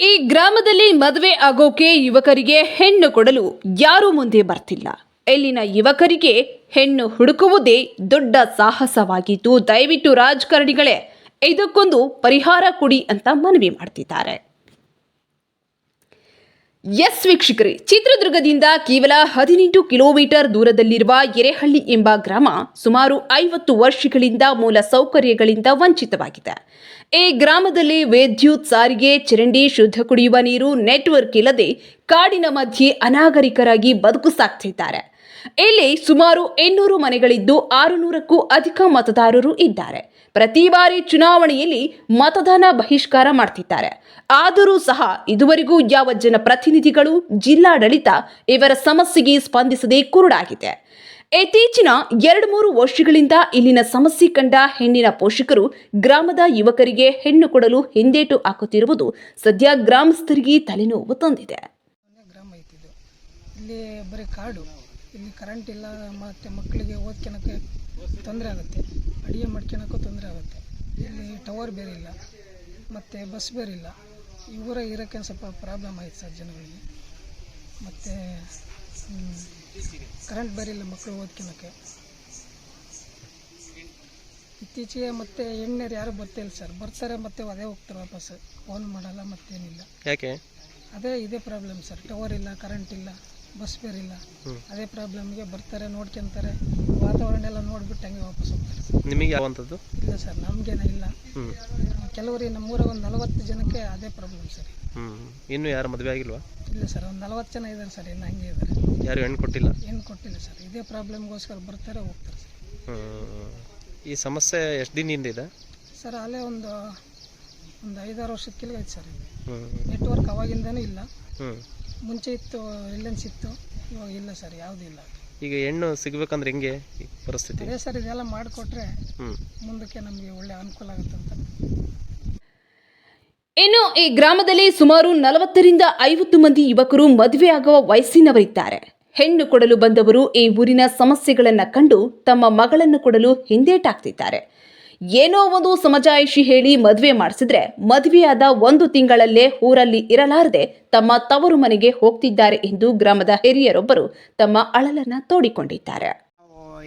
ಈ ಗ್ರಾಮದಲ್ಲಿ ಮದುವೆ ಆಗೋಕೆ ಯುವಕರಿಗೆ ಹೆಣ್ಣು ಕೊಡಲು ಯಾರೂ ಮುಂದೆ ಬರ್ತಿಲ್ಲ. ಇಲ್ಲಿನ ಯುವಕರಿಗೆ ಹೆಣ್ಣು ಹುಡುಕುವುದೇ ದೊಡ್ಡ ಸಾಹಸವಾಗಿದ್ದು, ದಯವಿಟ್ಟು ರಾಜಕಾರಣಿಗಳೇ ಇದಕ್ಕೊಂದು ಪರಿಹಾರ ಕೊಡಿ ಅಂತ ಮನವಿ ಮಾಡ್ತಿದ್ದಾರೆ. ಎಸ್ ವೀಕ್ಷಕರೇ, ಚಿತ್ರದುರ್ಗದಿಂದ ಕೇವಲ ಹದಿನೆಂಟು ಕಿಲೋಮೀಟರ್ ದೂರದಲ್ಲಿರುವ ಎರೆಹಳ್ಳಿ ಎಂಬ ಗ್ರಾಮ ಸುಮಾರು ಐವತ್ತು ವರ್ಷಗಳಿಂದ ಮೂಲ ಸೌಕರ್ಯಗಳಿಂದ ವಂಚಿತವಾಗಿದೆ. ಈ ಗ್ರಾಮದಲ್ಲಿ ವಿದ್ಯುತ್ ಸಾರಿಗೆ, ಚರಂಡಿ ಶುದ್ಧ ಕುಡಿಯುವ ನೀರು, ನೆಟ್ವರ್ಕ್ ಇಲ್ಲದೆ ಕಾಡಿನ ಮಧ್ಯೆ ಅನಾಗರಿಕರಾಗಿ ಬದುಕು ಸಾಗ್ತಿದ್ದಾರೆ ಇಲ್ಲಿ ಸುಮಾರು ಇನ್ನೂರು ಮನೆಗಳಿದ್ದು ಆರುನೂರಕ್ಕೂ ಅಧಿಕ ಮತದಾರರು ಇದ್ದಾರೆ. ಪ್ರತಿ ಬಾರಿ ಚುನಾವಣೆಯಲ್ಲಿ ಮತದಾನ ಬಹಿಷ್ಕಾರ ಮಾಡ್ತಿದ್ದಾರೆ. ಆದರೂ ಸಹ ಇದುವರೆಗೂ ಯಾವ ಜನಪ್ರತಿನಿಧಿಗಳು, ಜಿಲ್ಲಾಡಳಿತ ಇವರ ಸಮಸ್ಯೆಗೆ ಸ್ಪಂದಿಸದೆ ಕುರುಡಾಗಿದೆ. ಇತ್ತೀಚಿನ ಎರಡು ಮೂರು ವರ್ಷಗಳಿಂದ ಇಲ್ಲಿನ ಸಮಸ್ಯೆ ಕಂಡ ಹೆಣ್ಣಿನ ಪೋಷಕರು ಗ್ರಾಮದ ಯುವಕರಿಗೆ ಹೆಣ್ಣು ಕೊಡಲು ಹಿಂದೇಟು ಹಾಕುತ್ತಿರುವುದು ಸದ್ಯ ಗ್ರಾಮಸ್ಥರಿಗೆ ತಲೆನೋವು ತಂದಿದೆ. ಇಲ್ಲಿ ಬರೀ ಕಾಡು. ಇಲ್ಲಿ ಕರೆಂಟ್ ಇಲ್ಲ ಮತ್ತು ಮಕ್ಕಳಿಗೆ ಓದ್ಕೊಳಕ್ಕೆ ತೊಂದರೆ ಆಗುತ್ತೆ. ಅಡುಗೆ ಮಾಡ್ಕೊಳಕ್ಕೂ ತೊಂದರೆ ಆಗುತ್ತೆ. ಇಲ್ಲಿ ಟವರ್ ಬೇರೆ ಇಲ್ಲ ಮತ್ತು ಬಸ್ ಬೇರೆ ಇಲ್ಲ. ಈ ಊರಾಗ ಇರೋಕ್ಕೆ ಸ್ವಲ್ಪ ಪ್ರಾಬ್ಲಮ್ ಆಯ್ತು ಸರ್ ಜನಗಳಿಗೆ. ಮತ್ತು ಕರೆಂಟ್ ಬೇರೆ ಇಲ್ಲ ಮಕ್ಕಳು ಓದ್ಕೊಳಕ್ಕೆ ಇತ್ತೀಚೆಗೆ ಮತ್ತೆ ಎಣ್ಣೆರು ಯಾರು ಬರ್ತಿಲ್ಲ ಸರ್. ಬರ್ತಾರೆ ಮತ್ತೆ ಅದೇ ಹೋಗ್ತಾರೆ ವಾಪಸ್. ಫೋನ್ ಮಾಡಲ್ಲ ಮತ್ತೇನಿಲ್ಲ. ಯಾಕೆ? ಅದೇ ಇದೇ ಪ್ರಾಬ್ಲಮ್ ಸರ್. ಟವರ್ ಇಲ್ಲ ಕರೆಂಟ್ ಇಲ್ಲ. ಬಸ್ ಬೇರಿಲ್ಲ. ಅದೇ ಪ್ರಾಬ್ಲಮ್ಗೆ ಬರ್ತಾರೆ ನೋಡ್ಕೊಂತಾರೆ ವಾತಾವರಣ ಎಲ್ಲ ನೋಡ್ಬಿಟ್ಟು ಹಂಗೆ ವಾಪಸ್ ಹೋಗ್ತಾರೆ. ನಿಮಗೆ ಯಾವಂಥದ್ದು? ಇಲ್ಲ ಸರ್ ನಮಗೇನ ಇಲ್ಲ. ಹ್ಞೂ ಕೆಲವರಿಗೆ ನಮ್ಮೂರಾಗ ಒಂದು ನಲವತ್ತು ಜನಕ್ಕೆ ಅದೇ ಪ್ರಾಬ್ಲಮ್ ಸರ್ ಇನ್ನು ಯಾರು ಮದುವೆ ಆಗಿಲ್ವಾ? ಇಲ್ಲ ಸರ್ ಒಂದು ನಲವತ್ತು ಜನ ಇದ್ದಾರೆ ಸರ್ ಇನ್ನು ಹಂಗೆ ಇದ್ದಾರೆ ಯಾರು ಹೆಣ್ಣು ಕೊಟ್ಟಿಲ್ಲ? ಹೆಣ್ಣು ಕೊಟ್ಟಿಲ್ಲ ಸರ್ ಇದೇ ಪ್ರಾಬ್ಲಮ್ಗೋಸ್ಕರ ಬರ್ತಾರೆ ಹೋಗ್ತಾರೆ ಸರ್ ಈ ಸಮಸ್ಯೆ ಎಷ್ಟು ದಿನದಿಂದ ಇದೆ? ಸರ್ ಅಲ್ಲೇ ಒಂದು ಒಂದು ಐದಾರು ವರ್ಷದ ಕೆಳಗೆ ಆಯ್ತು ಸರ್ ನೆಟ್ವರ್ಕ್ ಅವಾಗಿಂದನೂ ಇಲ್ಲ. ಮುಂಚೆ ಇತ್ತು ರಿಲಯನ್ಸ್ ಇತ್ತು ಇವಾಗ ಇಲ್ಲ ಸರ್ ಯಾವುದೂ ಇಲ್ಲ. ಈಗ ಹೆಣ್ಣು ಸಿಗ್ಬೇಕಂದ್ರೆ ಹೆಂಗೆ ಈ ಪರಿಸ್ಥಿತಿ? ಅದೇ ಸರ್ ಇದೆಲ್ಲ ಮಾಡಿಕೊಟ್ರೆ ಹ್ಞೂ ಮುಂದಕ್ಕೆ ನಮಗೆ ಒಳ್ಳೆ ಅನುಕೂಲ ಆಗುತ್ತೆ ಅಂತ. ಇನ್ನು ಈ ಗ್ರಾಮದಲ್ಲಿ ಸುಮಾರು ನಲವತ್ತರಿಂದ ಐವತ್ತು ಮಂದಿ ಯುವಕರು ಮದುವೆಯಾಗುವ ವಯಸ್ಸಿನವರಿದ್ದಾರೆ. ಹೆಣ್ಣು ಕೊಡಲು ಬಂದವರು ಈ ಊರಿನ ಸಮಸ್ಯೆಗಳನ್ನು ಕಂಡು ತಮ್ಮ ಮಗಳನ್ನು ಕೊಡಲು ಹಿಂದೇಟಾಗ್ತಿದ್ದಾರೆ. ಏನೋ ಒಂದು ಸಮಜಾಯಿಷಿ ಹೇಳಿ ಮದುವೆ ಮಾಡಿಸಿದ್ರೆ ಮದುವೆಯಾದ ಒಂದು ತಿಂಗಳಲ್ಲೇ ಊರಲ್ಲಿ ಇರಲಾರದೆ ತಮ್ಮ ತವರು ಮನೆಗೆ ಹೋಗ್ತಿದ್ದಾರೆ ಎಂದು ಗ್ರಾಮದ ಹಿರಿಯರೊಬ್ಬರು ತಮ್ಮ ಅಳಲನ್ನ ತೋಡಿಕೊಂಡಿದ್ದಾರೆ.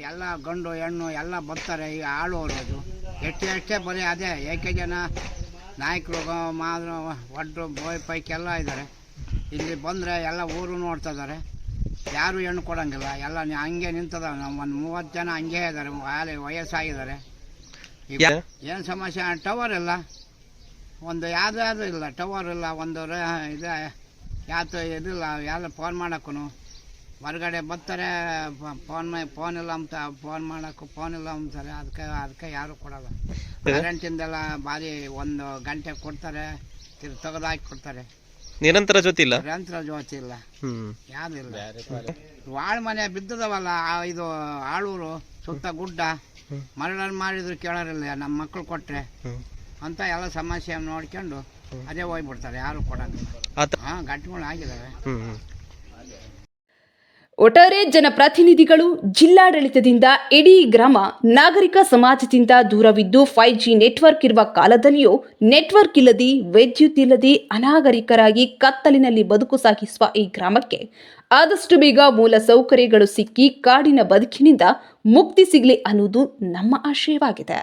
ಎಲ್ಲ ಗಂಡು, ಹೆಣ್ಣು ಎಲ್ಲ ಬರ್ತಾರೆ, ಈಗ ಆಳು ಅದು ಎಷ್ಟು, ಎಷ್ಟೇ ಬರೀ ಅದೇ ಏಕೆ ಜನ ನಾಯಕರು ಮಾದ್ರು ಒಡ್ರು ಬೋಯ್ ಪೈಕೆಲ್ಲ ಇದ್ದಾರೆ. ಇಲ್ಲಿ ಬಂದರೆ ಎಲ್ಲ ಊರು ನೋಡ್ತಾ ಇದ್ದಾರೆ. ಯಾರು ಹೆಣ್ಣು ಕೊಡೋಂಗಿಲ್ಲ. ಎಲ್ಲ ಹಂಗೆ ನಿಂತದ. ಒಂದು ಮೂವತ್ತು ಜನ ಹಂಗೆ ಇದ್ದಾರೆ. ವಯಸ್ಸಾಗಿದ್ದಾರೆ. ಏನು ಸಮಸ್ಯೆ? ಟವರ್ ಇಲ್ಲ ಒಂದು ಯಾವ್ದಾದ್ರು ಇಲ್ಲ. ಟವರ್ ಇಲ್ಲ ಒಂದು ರ- ಇದು. ಯಾತು ಇದಿಲ್ಲ. ಯಾರು ಫೋನ್ ಮಾಡೋಕ್ಕೂ ಹೊರಗಡೆ ಬರ್ತಾರೆ ಫೋನ್ ಫೋನ್ ಇಲ್ಲ ಅಂತ ಫೋನ್ ಮಾಡೋಕ್ಕೂ ಫೋನ್ ಇಲ್ಲ ಅಂತಾರೆ. ಅದಕ್ಕೆ ಅದಕ್ಕೆ ಯಾರು ಕೊಡಲ್ಲ. ಕರೆಂಟಿಂದೆಲ್ಲ ಭಾರಿ ಒಂದು ಗಂಟೆ ಕೊಡ್ತಾರೆ. ತಿರ್ಗಿ ತೆಗೆದಾಕಿ ಕೊಡ್ತಾರೆ. ನಿರಂತರ ಜೊತೆ ಇಲ್ಲ ನಿರಂತರ ಜೊತೆ ಇಲ್ಲ. ಯಾರು ಇಲ್ಲ. ವಾಳ್ ಮನೆ ಬಿದ್ದದವಲ್ಲ ಆ- ಇದು ಆಳೂರು ಸುತ್ತ ಗುಡ್ಡ. ಮರಳನ್ನು ಮಾಡಿದ್ರು ಕೇಳೋರಿಲ್ಲ ನಮ್ಮ ಮಕ್ಕಳು ಕೊಟ್ರೆ. ಅಂತ ಎಲ್ಲ ಸಮಸ್ಯೆ ನೋಡ್ಕೊಂಡು ಅದೇ ಹೋಗ್ಬಿಡ್ತಾರೆ ಯಾರು ಕೊಡಂಗಿಲ್ಲ. ಹಾ ಗಟ್ಟಿಗಳು ಹ್ಞೂ ಒಟ್ಟಾರೆ ಜನಪ್ರತಿನಿಧಿಗಳು ಜಿಲ್ಲಾಡಳಿತದಿಂದ ಇಡೀ ಗ್ರಾಮ ನಾಗರಿಕ ಸಮಾಜದಿಂದ ದೂರವಿದ್ದು ಫೈವ್ ಜಿ ನೆಟ್ವರ್ಕ್ ಇರುವ ಕಾಲದಲ್ಲಿಯೂ ನೆಟ್ವರ್ಕ್ ಇಲ್ಲದೆ ವಿದ್ಯುತ್ ಇಲ್ಲದೆ ಅನಾಗರಿಕರಾಗಿ ಕತ್ತಲಿನಲ್ಲಿ ಬದುಕು ಸಾಗಿಸುವ ಈ ಗ್ರಾಮಕ್ಕೆ ಆದಷ್ಟು ಬೇಗ ಮೂಲ ಸೌಕರ್ಯಗಳು ಸಿಕ್ಕಿ ಕಾಡಿನ ಬದುಕಿನಿಂದ ಮುಕ್ತಿ ಸಿಗಲಿ ಅನ್ನುವುದು ನಮ್ಮ ಆಶಯವಾಗಿದೆ.